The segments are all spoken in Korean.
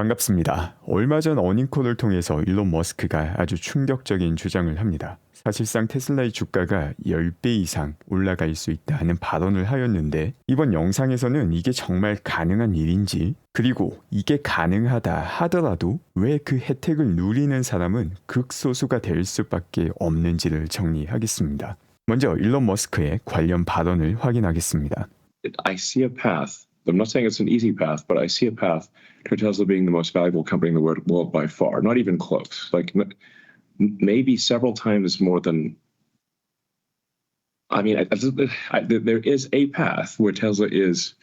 반갑습니다. 얼마 전 어닝콜을 통해서 일론 머스크가 아주 충격적인 주장을 합니다. 사실상 테슬라의 주가가 10배 이상 올라갈 수 있다는 발언을 하였는데 이번 영상에서는 이게 정말 가능한 일인지 그리고 이게 가능하다 하더라도 왜 그 혜택을 누리는 사람은 극소수가 될 수밖에 없는지를 정리하겠습니다. 먼저 일론 머스크의 관련 발언을 확인하겠습니다. I see a path. I'm not saying it's an easy path, but I see a path to Tesla being the most valuable company in the world, world by far. Not even close. Like m- maybe several times more than. I mean, I, I, I, there is a path where Tesla is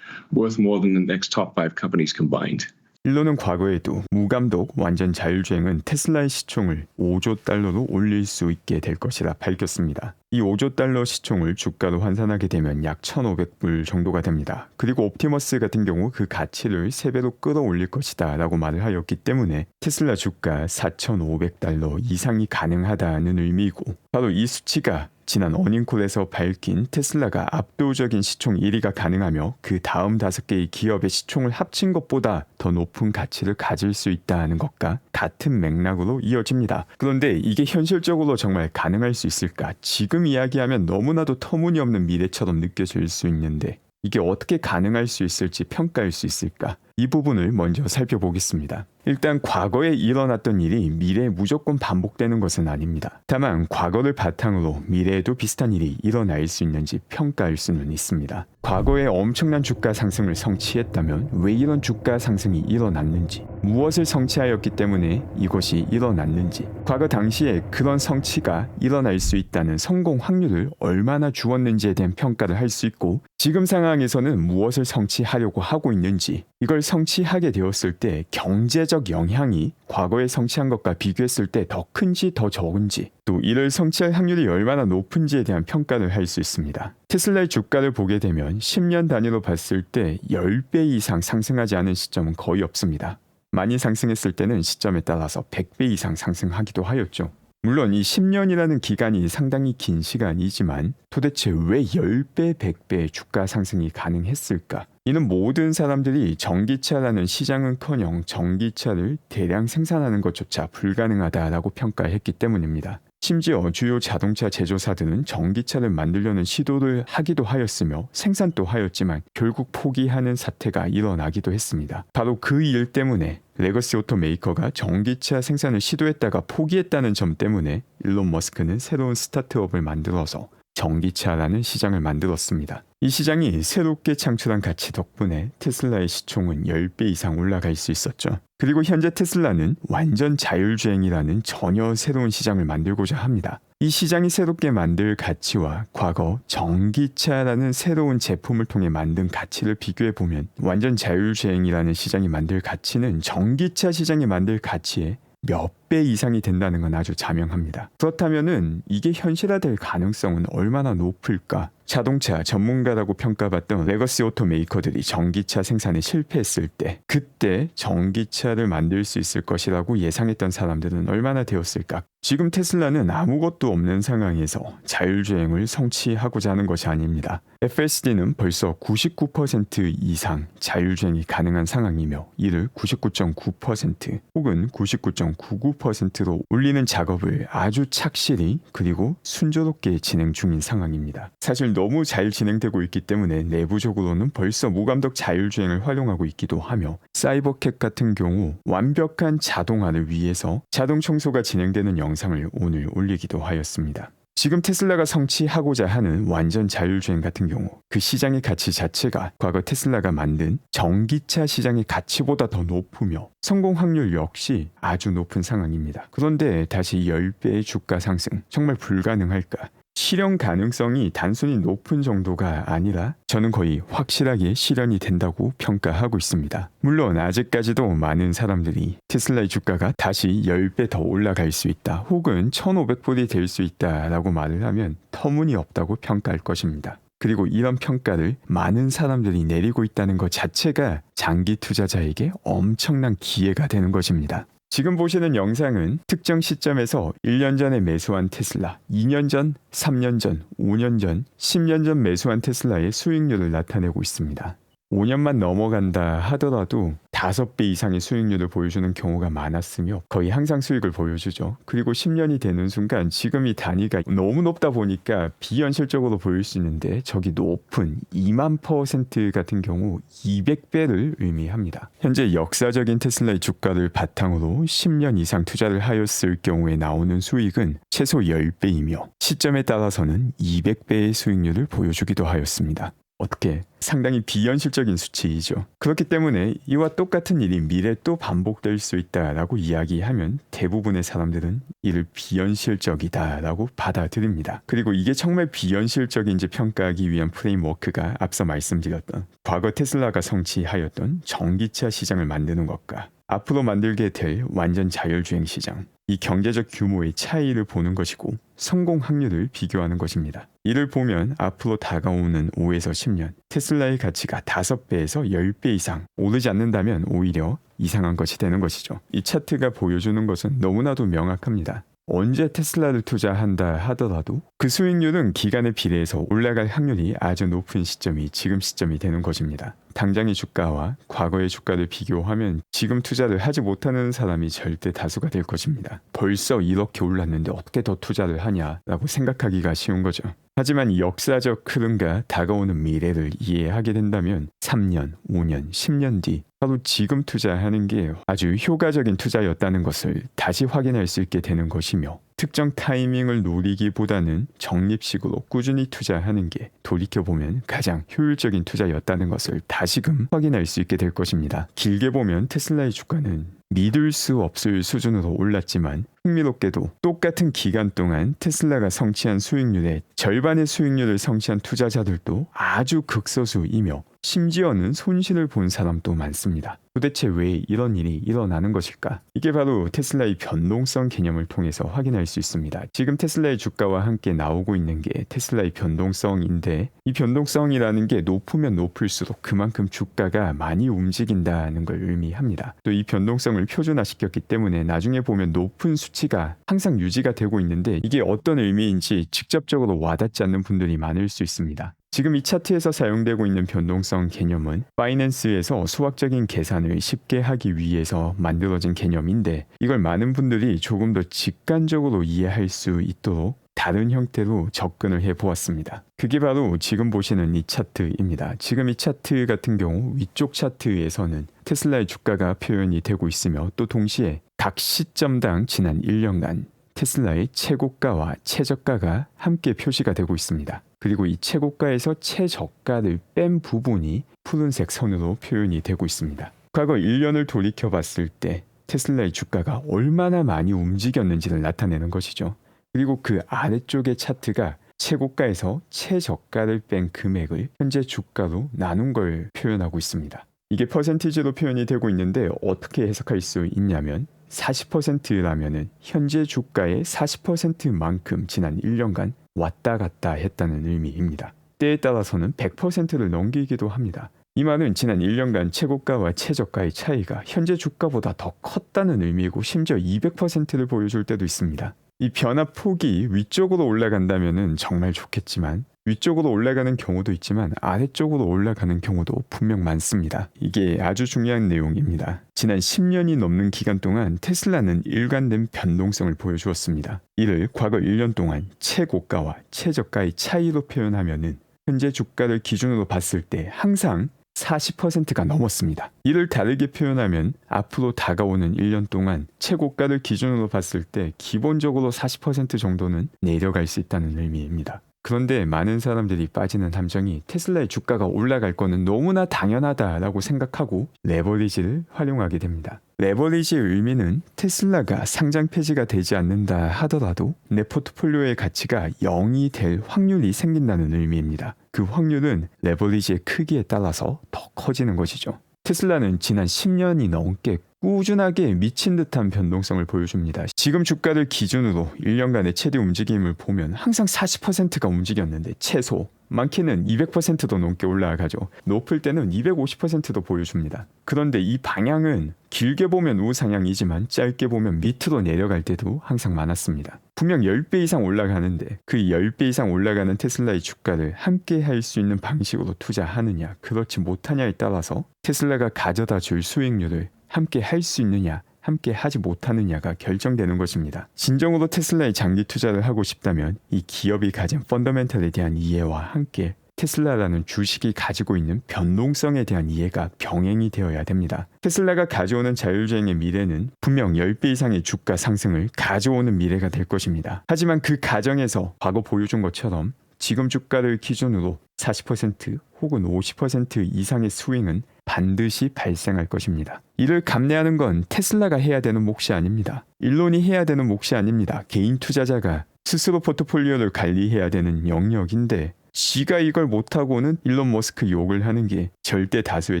worth more than the next top five companies combined. 일론은 과거에도 무감독 완전 자율주행은 테슬라의 시총을 5조 달러로 올릴 수 있게 될 것이라 밝혔습니다. 이 5조 달러 시총을 주가로 환산하게 되면 약 1,500불 정도가 됩니다. 그리고 옵티머스 같은 경우 그 가치를 3배로 끌어올릴 것이다 라고 말을 하였기 때문에 테슬라 주가 4,500달러 이상이 가능하다는 의미이고 바로 이 수치가 지난 어닝콜에서 밝힌 테슬라가 압도적인 시총 1위가 가능하며 그 다음 다섯 개의 기업의 시총을 합친 것보다 더 높은 가치를 가질 수 있다는 것과 같은 맥락으로 이어집니다. 그런데 이게 현실적으로 정말 가능할 수 있을까? 지금 이야기하면 너무나도 터무니없는 미래처럼 느껴질 수 있는데 이게 어떻게 가능할 수 있을지 평가할 수 있을까? 이 부분을 먼저 살펴보겠습니다. 일단 과거에 일어났던 일이 미래에 무조건 반복되는 것은 아닙니다. 다만 과거를 바탕으로 미래에도 비슷한 일이 일어날 수 있는지 평가할 수는 있습니다. 과거에 엄청난 주가 상승을 성취했다면 왜 이런 주가 상승이 일어났는지, 무엇을 성취하였기 때문에 이것이 일어났는지, 과거 당시에 그런 성취가 일어날 수 있다는 성공 확률을 얼마나 주었는지에 대한 평가를 할 수 있고, 지금 상황에서는 무엇을 성취하려고 하고 있는지, 이걸 성취하게 되었을 때 경제적 영향이 과거에 성취한 것과 비교했을 때 더 큰지 더 적은지 또 이를 성취할 확률이 얼마나 높은지에 대한 평가를 할 수 있습니다. 테슬라의 주가를 보게 되면 10년 단위로 봤을 때 10배 이상 상승하지 않은 시점은 거의 없습니다. 많이 상승했을 때는 시점에 따라서 100배 이상 상승하기도 하였죠. 물론 이 10년이라는 기간이 상당히 긴 시간이지만 도대체 왜 10배, 100배의 주가 상승이 가능했을까? 이는 모든 사람들이 전기차라는 시장은커녕 전기차를 대량 생산하는 것조차 불가능하다라고 평가했기 때문입니다. 심지어 주요 자동차 제조사들은 전기차를 만들려는 시도를 하기도 하였으며 생산도 하였지만 결국 포기하는 사태가 일어나기도 했습니다. 바로 그 일 때문에 레거시 오토 메이커가 전기차 생산을 시도했다가 포기했다는 점 때문에 일론 머스크는 새로운 스타트업을 만들어서 전기차라는 시장을 만들었습니다. 이 시장이 새롭게 창출한 가치 덕분에 테슬라의 시총은 10배 이상 올라갈 수 있었죠. 그리고 현재 테슬라는 완전 자율주행이라는 전혀 새로운 시장을 만들고자 합니다. 이 시장이 새롭게 만들 가치와 과거 전기차라는 새로운 제품을 통해 만든 가치를 비교해 보면 완전 자율주행이라는 시장이 만들 가치는 전기차 시장이 만들 가치에 몇배 이상이 된다는 건 아주 자명합니다. 그렇다면은 이게 현실화될 가능성은 얼마나 높을까? 자동차 전문가라고 평가받던 레거시 오토 메이커들이 전기차 생산에 실패했을 때 그때 전기차를 만들 수 있을 것이라고 예상했던 사람들은 얼마나 되었을까? 지금 테슬라는 아무것도 없는 상황에서 자율주행을 성취하고자 하는 것이 아닙니다. FSD는 벌써 99% 이상 자율주행이 가능한 상황이며 이를 99.9% 혹은 99.99%로 올리는 작업을 아주 착실히 그리고 순조롭게 진행 중인 상황입니다. 사실 너무 잘 진행되고 있기 때문에 내부적으로는 벌써 무감독 자율주행을 활용하고 있기도 하며 사이버캣 같은 경우 완벽한 자동화를 위해서 자동 청소가 진행되는 영상을 오늘 올리기도 하였습니다. 지금 테슬라가 성취하고자 하는 완전 자율주행 같은 경우 그 시장의 가치 자체가 과거 테슬라가 만든 전기차 시장의 가치보다 더 높으며 성공 확률 역시 아주 높은 상황입니다. 그런데 다시 10배의 주가 상승 정말 불가능할까? 실현 가능성이 단순히 높은 정도가 아니라 저는 거의 확실하게 실현이 된다고 평가하고 있습니다. 물론 아직까지도 많은 사람들이 테슬라의 주가가 다시 10배 더 올라갈 수 있다 혹은 1500불이 될 수 있다 라고 말을 하면 터무니없다고 평가할 것입니다. 그리고 이런 평가를 많은 사람들이 내리고 있다는 것 자체가 장기 투자자에게 엄청난 기회가 되는 것입니다. 지금 보시는 영상은 특정 시점에서 1년 전에 매수한 테슬라, 2년 전, 3년 전, 5년 전, 10년 전 매수한 테슬라의 수익률을 나타내고 있습니다. 5년만 넘어간다 하더라도 5배 이상의 수익률을 보여주는 경우가 많았으며 거의 항상 수익을 보여주죠. 그리고 10년이 되는 순간 지금 이 단위가 너무 높다 보니까 비현실적으로 보일 수 있는데 저기 높은 2만 퍼센트 같은 경우 200배를 의미합니다. 현재 역사적인 테슬라의 주가를 바탕으로 10년 이상 투자를 하였을 경우에 나오는 수익은 최소 10배이며 시점에 따라서는 200배의 수익률을 보여주기도 하였습니다. 어떻게 상당히 비현실적인 수치이죠. 그렇기 때문에 이와 똑같은 일이 미래 또 반복될 수 있다라고 이야기하면 대부분의 사람들은 이를 비현실적이다라고 받아들입니다. 그리고 이게 정말 비현실적인지 평가하기 위한 프레임워크가 앞서 말씀드렸던 과거 테슬라가 성취하였던 전기차 시장을 만드는 것과 앞으로 만들게 될 완전 자율주행 시장, 이 경제적 규모의 차이를 보는 것이고 성공 확률을 비교하는 것입니다. 이를 보면 앞으로 다가오는 5에서 10년 테슬라의 가치가 5배에서 10배 이상 오르지 않는다면 오히려 이상한 것이 되는 것이죠. 이 차트가 보여주는 것은 너무나도 명확합니다. 언제 테슬라를 투자한다 하더라도 그 수익률은 기간에 비례해서 올라갈 확률이 아주 높은 시점이 지금 시점이 되는 것입니다. 당장의 주가와 과거의 주가를 비교하면 지금 투자를 하지 못하는 사람이 절대 다수가 될 것입니다. 벌써 이렇게 올랐는데 어떻게 더 투자를 하냐라고 생각하기가 쉬운 거죠. 하지만 이 역사적 흐름과 다가오는 미래를 이해하게 된다면 3년, 5년, 10년 뒤 바로 지금 투자하는 게 아주 효과적인 투자였다는 것을 다시 확인할 수 있게 되는 것이며 특정 타이밍을 노리기보다는 적립식으로 꾸준히 투자하는 게 돌이켜보면 가장 효율적인 투자였다는 것을 다시금 확인할 수 있게 될 것입니다. 길게 보면 테슬라의 주가는 믿을 수 없을 수준으로 올랐지만 흥미롭게도 똑같은 기간 동안 테슬라가 성취한 수익률의 절반의 수익률을 성취한 투자자들도 아주 극소수이며 심지어는 손실을 본 사람도 많습니다. 도대체 왜 이런 일이 일어나는 것일까? 이게 바로 테슬라의 변동성 개념을 통해서 확인할 수 있습니다. 지금 테슬라의 주가와 함께 나오고 있는 게 테슬라의 변동성인데 이 변동성이라는 게 높으면 높을수록 그만큼 주가가 많이 움직인다는 걸 의미합니다. 또 이 변동성을 표준화시켰기 때문에 나중에 보면 높은 수치가 항상 유지가 되고 있는데 이게 어떤 의미인지 직접적으로 와닿지 않는 분들이 많을 수 있습니다. 지금 이 차트에서 사용되고 있는 변동성 개념은 파이낸스에서 수학적인 계산을 쉽게 하기 위해서 만들어진 개념인데 이걸 많은 분들이 조금 더 직관적으로 이해할 수 있도록 다른 형태로 접근을 해 보았습니다. 그게 바로 지금 보시는 이 차트입니다. 지금 이 차트 같은 경우 위쪽 차트에서는 테슬라의 주가가 표현이 되고 있으며 또 동시에 각 시점당 지난 1년간 테슬라의 최고가와 최저가가 함께 표시가 되고 있습니다. 그리고 이 최고가에서 최저가를 뺀 부분이 푸른색 선으로 표현이 되고 있습니다. 과거 1년을 돌이켜 봤을 때 테슬라의 주가가 얼마나 많이 움직였는지를 나타내는 것이죠. 그리고 그 아래쪽의 차트가 최고가에서 최저가를 뺀 금액을 현재 주가로 나눈 걸 표현하고 있습니다. 이게 퍼센티지로 표현이 되고 있는데 어떻게 해석할 수 있냐면 40%라면은 현재 주가의 40%만큼 지난 1년간 왔다 갔다 했다는 의미입니다. 때에 따라서는 100%를 넘기기도 합니다. 이 말은 지난 1년간 최고가와 최저가의 차이가 현재 주가보다 더 컸다는 의미고 심지어 200%를 보여줄 때도 있습니다. 이 변화 폭이 위쪽으로 올라간다면 정말 좋겠지만 위쪽으로 올라가는 경우도 있지만 아래쪽으로 올라가는 경우도 분명 많습니다. 이게 아주 중요한 내용입니다. 지난 10년이 넘는 기간 동안 테슬라는 일관된 변동성을 보여주었습니다. 이를 과거 1년 동안 최고가와 최저가의 차이로 표현하면은 현재 주가를 기준으로 봤을 때 항상 40%가 넘었습니다. 이를 다르게 표현하면 앞으로 다가오는 1년 동안 최고가를 기준으로 봤을 때 기본적으로 40% 정도는 내려갈 수 있다는 의미입니다. 그런데 많은 사람들이 빠지는 함정이 테슬라의 주가가 올라갈 거는 너무나 당연하다라고 생각하고 레버리지를 활용하게 됩니다. 레버리지의 의미는 테슬라가 상장 폐지가 되지 않는다 하더라도 내 포트폴리오의 가치가 0이 될 확률이 생긴다는 의미입니다. 그 확률은 레버리지의 크기에 따라서 더 커지는 것이죠. 테슬라는 지난 10년이 넘게 꾸준하게 미친 듯한 변동성을 보여줍니다. 지금 주가를 기준으로 1년간의 최대 움직임을 보면 항상 40%가 움직였는데 최소 많게는 200%도 넘게 올라가죠. 높을 때는 250%도 보여줍니다. 그런데 이 방향은 길게 보면 우상향이지만 짧게 보면 밑으로 내려갈 때도 항상 많았습니다. 분명 10배 이상 올라가는데 그 10배 이상 올라가는 테슬라의 주가를 함께 할 수 있는 방식으로 투자하느냐 그렇지 못하냐에 따라서 테슬라가 가져다 줄 수익률을 함께 할 수 있느냐 함께 하지 못하느냐가 결정되는 것입니다. 진정으로 테슬라에 장기 투자를 하고 싶다면 이 기업이 가진 펀더멘털에 대한 이해와 함께 테슬라라는 주식이 가지고 있는 변동성에 대한 이해가 병행이 되어야 됩니다. 테슬라가 가져오는 자율주행의 미래는 분명 10배 이상의 주가 상승을 가져오는 미래가 될 것입니다. 하지만 그 과정에서 과거 보여준 것처럼 지금 주가를 기준으로 40% 혹은 50% 이상의 스윙은 반드시 발생할 것입니다. 이를 감내하는 건 테슬라가 해야 되는 몫이 아닙니다. 일론이 해야 되는 몫이 아닙니다. 개인 투자자가 스스로 포트폴리오를 관리해야 되는 영역인데 지가 이걸 못하고는 일론 머스크 욕을 하는 게 절대 다수의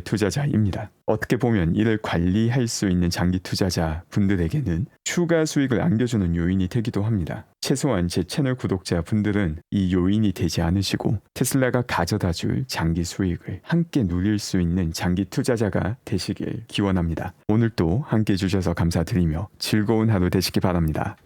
투자자입니다. 어떻게 보면 이를 관리할 수 있는 장기 투자자 분들에게는 추가 수익을 안겨주는 요인이 되기도 합니다. 최소한 제 채널 구독자 분들은 이 요인이 되지 않으시고 테슬라가 가져다 줄 장기 수익을 함께 누릴 수 있는 장기 투자자가 되시길 기원합니다. 오늘도 함께 해주셔서 감사드리며 즐거운 하루 되시기 바랍니다.